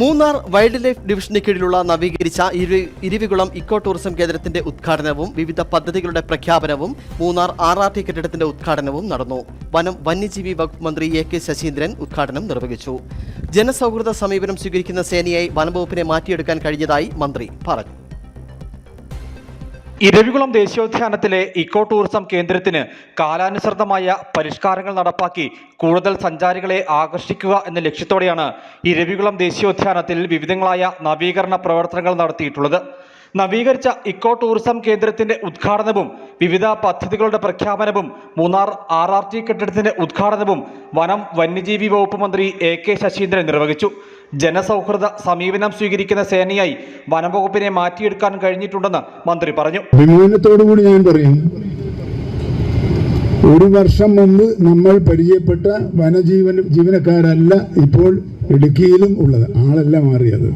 Munnar wild life ഡിവിഷന് കീഴിലുള്ള നവീകരിച്ച Eravikulam eco tourism കേന്ദ്രത്തിന്റെ ഉദ്ഘാടനവും വിവിധ പദ്ധതികളുടെ പ്രഖ്യാപനവും മൂന്നാർ ആർ ആർ ടി കെട്ടിടത്തിന്റെ ഉദ്ഘാടനവും നടന്നു. വനം വന്യജീവി വകുപ്പ് മന്ത്രി എ കെ ശശീന്ദ്രൻ ഉദ്ഘാടനം നിർവഹിച്ചു. ജനസൗഹൃദ സമീപനം സ്വീകരിക്കുന്ന സേനയായി വനംവകുപ്പിനെ മാറ്റിയെടുക്കാൻ കഴിഞ്ഞതായി മന്ത്രി പറഞ്ഞു. ഇരവികുളം ദേശീയോദ്യാനത്തിലെ ഇക്കോ ടൂറിസം കേന്ദ്രത്തിന് കാലാനുസൃതമായ പരിഷ്കാരങ്ങൾ നടപ്പാക്കി കൂടുതൽ സഞ്ചാരികളെ ആകർഷിക്കുക എന്ന ലക്ഷ്യത്തോടെയാണ് ഇരവികുളം ദേശീയോദ്യാനത്തിൽ വിവിധങ്ങളായ നവീകരണ പ്രവർത്തനങ്ങൾ നടത്തിയിട്ടുള്ളത്. നവീകരിച്ച ഇക്കോ ടൂറിസം കേന്ദ്രത്തിന്റെ ഉദ്ഘാടനവും വിവിധ പദ്ധതികളുടെ പ്രഖ്യാപനവും മൂന്നാർ ആർ ആർ ടി കെട്ടിടത്തിന്റെ ഉദ്ഘാടനവും വനം വന്യജീവി വകുപ്പ് മന്ത്രി എ കെ ശശീന്ദ്രൻ നിർവഹിച്ചു. ജനസൗഹൃദ സമീപനം സ്വീകരിക്കുന്ന സേനയായി വനംവകുപ്പിനെ മാറ്റിയെടുക്കാൻ കഴിഞ്ഞിട്ടുണ്ടെന്ന് മന്ത്രി പറഞ്ഞു. അഭിമാനത്തോടുകൂടി ഞാൻ പറയും ഒരു വർഷം മുമ്പ് നമ്മൾ പരിചയപ്പെട്ട വനജീവന ജീവനക്കാരല്ല ഇപ്പോൾ ഇടുക്കിയിലും ഉള്ളത്. ആളല്ല മാറിയത്.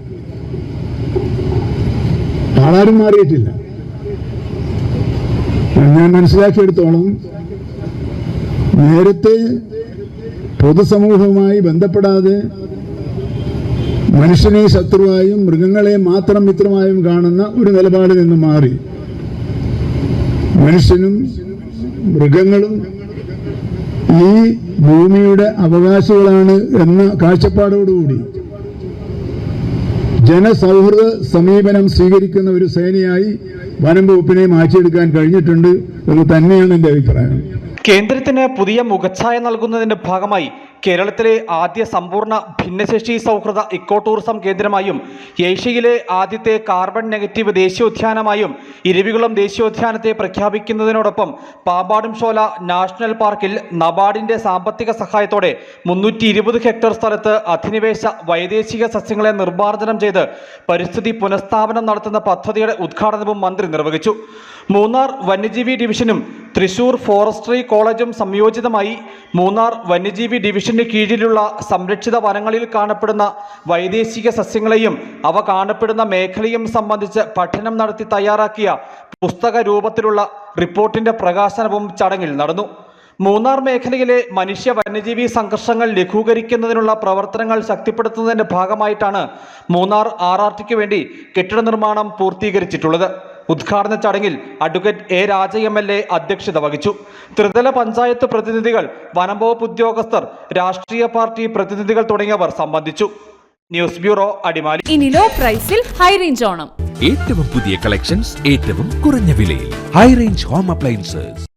ആളാരും മാറിയിട്ടില്ല. ഞാൻ മനസ്സിലാക്കിയെടുത്തോളം നേരത്തെ പൊതുസമൂഹവുമായി ബന്ധപ്പെടാതെ മനുഷ്യനെ ശത്രുവായും മൃഗങ്ങളെ മാത്രം മിത്രമായും കാണുന്ന ഒരു നിലപാടിൽ നിന്ന് മാറി. മനുഷ്യനും മൃഗങ്ങളും ഈ ഭൂമിയുടെ അവകാശികളാണ് എന്ന കാഴ്ചപ്പാടോടുകൂടി ജനസൗഹൃദ സമീപനം സ്വീകരിക്കുന്ന ഒരു സേനയായി വനം വകുപ്പിനെ മാറ്റിയെടുക്കാൻ കഴിഞ്ഞിട്ടുണ്ട് എന്ന് തന്നെയാണ് എന്റെ അഭിപ്രായം. കേന്ദ്രത്തിന് പുതിയ മുഖച്ഛായ നൽകുന്നതിന്റെ ഭാഗമായി കേരളത്തിലെ ആദ്യ സമ്പൂർണ ഭിന്നശേഷി സൗഹൃദ ഇക്കോ ടൂറിസം കേന്ദ്രമായും ഏഷ്യയിലെ ആദ്യത്തെ കാർബൺ നെഗറ്റീവ് ദേശീയോദ്യാനമായും ഇരവികുളം ദേശീയോദ്യാനത്തെ പ്രഖ്യാപിക്കുന്നതിനോടൊപ്പം പാമ്പാടും ഷോല നാഷണൽ പാർക്കിൽ നബാർഡിന്റെ സാമ്പത്തിക സഹായത്തോടെ മുന്നൂറ്റി ഹെക്ടർ സ്ഥലത്ത് അധിനിവേശ വൈദേശിക സസ്യങ്ങളെ നിർമ്മാർജനം ചെയ്ത് പരിസ്ഥിതി പുനഃസ്ഥാപനം നടത്തുന്ന പദ്ധതിയുടെ ഉദ്ഘാടനവും മന്ത്രി നിർവഹിച്ചു. മൂന്നാർ വന്യജീവി ഡിവിഷനും തൃശൂർ ഫോറസ്ട്രി കോളേജും സംയോജിതമായി മൂന്നാർ വന്യജീവി ഡിവിഷന് കീഴിലുള്ള സംരക്ഷിത വനങ്ങളിൽ കാണപ്പെടുന്ന വൈദേശിക സസ്യങ്ങളെയും അവ കാണപ്പെടുന്ന മേഖലയും സംബന്ധിച്ച് പഠനം നടത്തി തയ്യാറാക്കിയ പുസ്തക രൂപത്തിലുള്ള റിപ്പോർട്ടിന്റെ പ്രകാശനവും ചടങ്ങിൽ നടന്നു. മൂന്നാർ മേഖലയിലെ മനുഷ്യ വന്യജീവി സംഘർഷങ്ങൾ ലഘൂകരിക്കുന്നതിനുള്ള പ്രവർത്തനങ്ങൾ ശക്തിപ്പെടുത്തുന്നതിന്റെ ഭാഗമായിട്ടാണ് മൂന്നാർ ആർ ആർ ടിക്ക് വേണ്ടി കെട്ടിട നിർമ്മാണം പൂർത്തീകരിച്ചിട്ടുള്ളത്. ഉദ്ഘാടന ചടങ്ങിൽ advocate A Raja M L A അധ്യക്ഷത വഹിച്ചു. ത്രിതല പഞ്ചായത്ത് പ്രതിനിധികൾ വനംവകുപ്പ് ഉദ്യോഗസ്ഥർ രാഷ്ട്രീയ പാർട്ടി പ്രതിനിധികൾ തുടങ്ങിയവർ സംബന്ധിച്ചു. News bureau Adimali. ഇനി ലോ പ്രൈസിൽ ഹൈ റേഞ്ച് ഓണം. ഏറ്റവും പുതിയ കളക്ഷൻസ് ഏറ്റവും കുറഞ്ഞ വിലയിൽ. High range home appliances